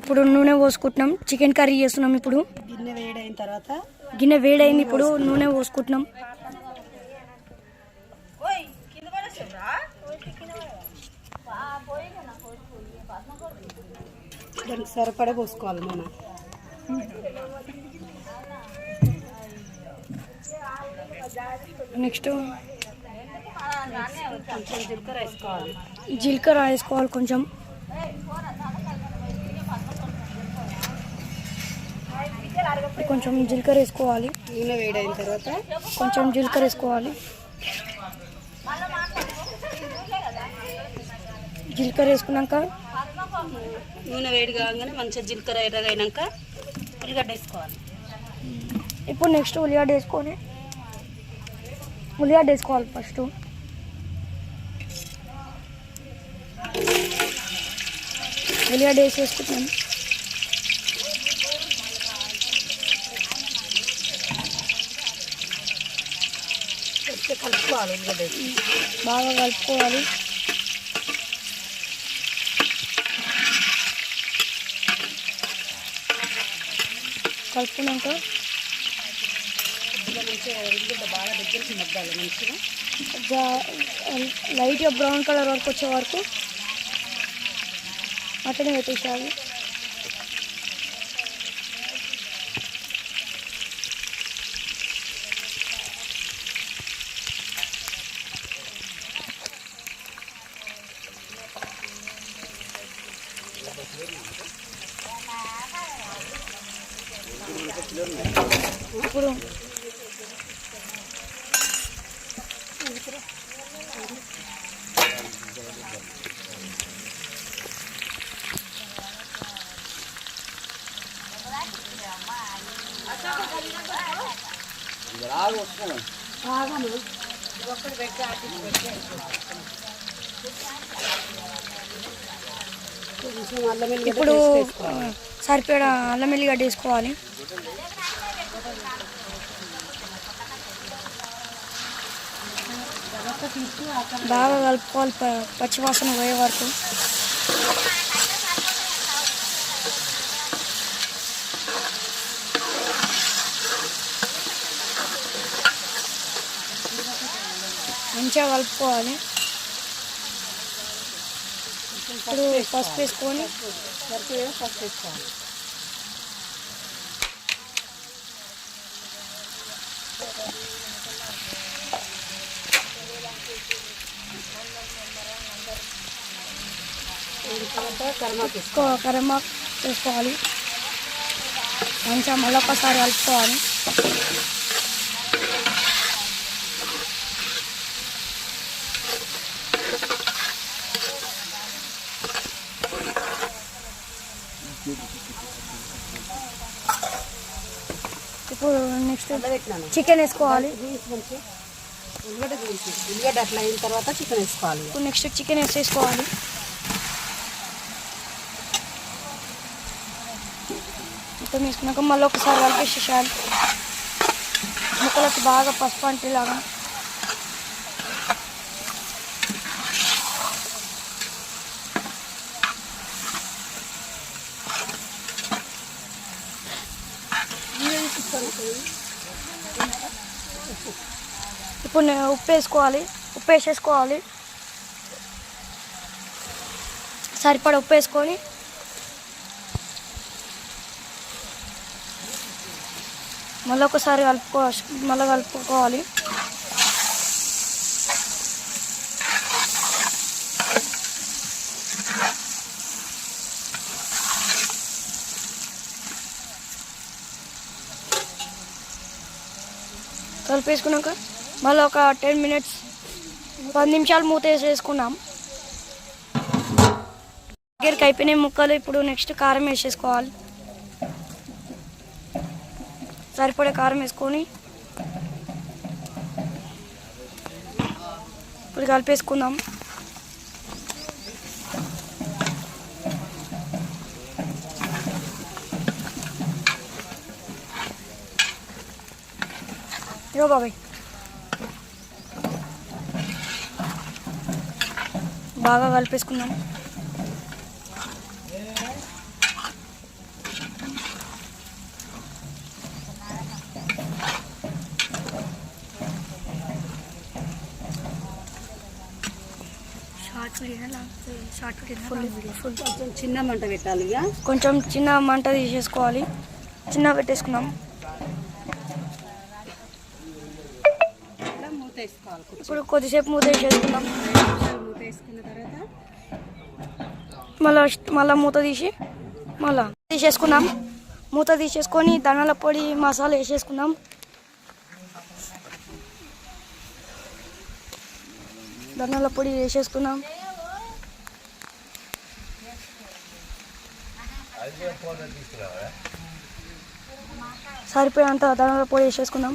ఇప్పుడు నూనె పోసుకుంటున్నాం. Chicken curry చేస్తున్నాం ఇప్పుడు. గిన్నె వేడైన తర్వాత గిన్నె వేడైంది ఇప్పుడు నూనె పోసుకుంటున్నాం. దానికి సరిపడా పోసుకోవాలి మనం నెక్స్ట్ జీలకర్ర వేసుకోవాలి. జీలకర్ర వేసుకోవాలి కొంచెం. కొంచెం జీలకర్ర వేసుకోవాలి నూనె వేడైన తర్వాత కొంచెం జీలకర్ర వేసుకోవాలి జీలకర్ర వేసుకున్నాక నూనె వేడి కాగానే మంచిగా జీలకర్ర ఎర్రగైనాక ఉల్లిగడ్డ వేసుకోవాలి ఇప్పుడు నెక్స్ట్ ఉల్లిగడ్డ వేసుకొని ఉల్లిగడ్డ వేసుకోవాలి ఫస్ట్. ఉల్లిగడ్డ వేసి కలుపుకోవాలి ఉల్లిగడ్డ బాగా కలుపుకోవాలి. కలుపుకున్నాక ఉల్లిగడ్డ బాగా దగ్గరికి మగ్గాలి మంచిగా లైట్గా బ్రౌన్ కలర్ వరకు వచ్చే వరకు అట్లనే పెట్టేసేయాలి. ఇప్పుడు కొంచెం అల్లం పెట్టి ఇప్పుడు పెట్టి వేసుకోవాలి. సరిపడా అల్లం వెల్లిగడ్డ వేసుకోవాలి. బాగా కలుపుకోవాలి పచ్చివాసన పోయే వరకు. మంచిగా కలుపుకోవాలి. ఇప్పుడు పసుపు వేసుకొని పసుపు ఫస్ట్ వేసుకోవాలి కరిమాకు వేసుకోవాలి. ఎక్కువ కరివేపాకు వేసుకోవాలి మంచిగా మళ్ళీ ఒకసారి కలుపుకోవాలి నెక్స్ట్ చికెన్ వేసుకోవాలి. ఉల్లిగడ్డ అట్లా అయిన తర్వాత చికెన్ వేసుకోవాలి. ఇప్పుడు నెక్స్ట్ చికెన్ వేసేసుకోవాలి. మొత్తం వేసుకున్నాక మళ్ళీ ఒకసారి కలిపేసేసాలి ముక్కలకి బాగా పసుపు అంటేలాగా. ఇప్పుడు ఉప్పు ఉప్పు వేసుకోవాలి ఉప్పు వేసేసుకోవాలి సరిపడా ఉప్పు వేసుకొని మళ్ళీ ఒకసారి కలుపుకో మళ్ళీ కలుపుకోవాలి. కలిపేసుకున్నాక మళ్ళీ ఒక టెన్ మినిట్స్ పది నిమిషాలు మూత వేసేసుకున్నాం. దగ్గరికి అయిపోయినాయి ముక్కలు ఇప్పుడు నెక్స్ట్ కారం వేసేసుకోవాలి. సరిపడే కారం వేసుకొని ఇప్పుడు కలిపేసుకుందాం. ఇగో బాబాయ్. బాగా కలిపేసుకున్నాం చిన్న మంట పెట్టాలి కొంచెం చిన్న మంట తీసేసుకోవాలి. చిన్న పెట్టేసుకున్నాం వేసుకోవాలి ఇప్పుడు కొద్దిసేపు మూత వేసేసుకున్నాం మూత వేసుకున్న తర్వాత మళ్ళా మళ్ళీ మూత తీసి మళ్ళా తీసేసుకున్నాం. మూత తీసేసుకొని ధనాల పొడి మసాలా వేసేసుకున్నాం ధనాల పొడి వేసేసుకున్నాం సరిపోయేంత ధనాల పొడి వేసేసుకున్నాం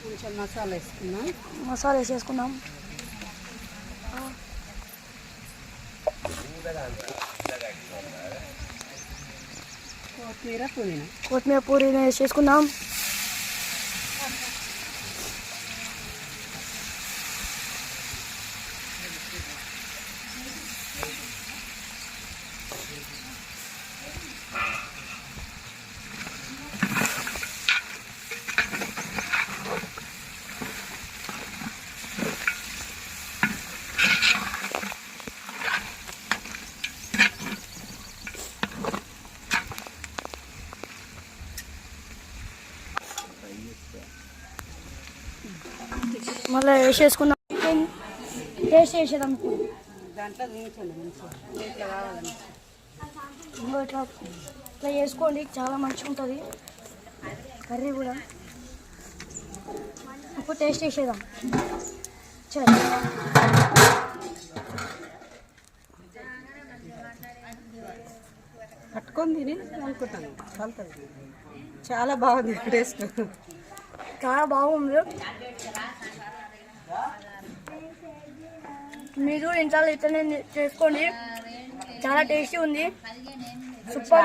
కొంచెం మసాలా వేసుకున్నాం మసాలా వేసేసుకున్నాం కొత్తిమీర పుదీనా కొత్తిమీర పూరి వేసేసుకున్నాం మళ్ళీ వేసేసుకున్నాం చికెన్ టేస్ట్ చేసేదాం దాంట్లో ఇంకో ఇట్లా ఇట్లా చేసుకోండి చాలా మంచిగా ఉంటుంది. కర్రీ కూడా. ఇప్పుడు టేస్ట్ చేసేద్దాం. సరే పట్టుకొని తిని అనుకుంటాను చాలా బాగుంది టేస్ట్. చాలా బాగుంది. మీరు ఇంట్లో ఇట్లనే చేసుకోండి. చాలా టేస్టీ ఉంది. సూపర్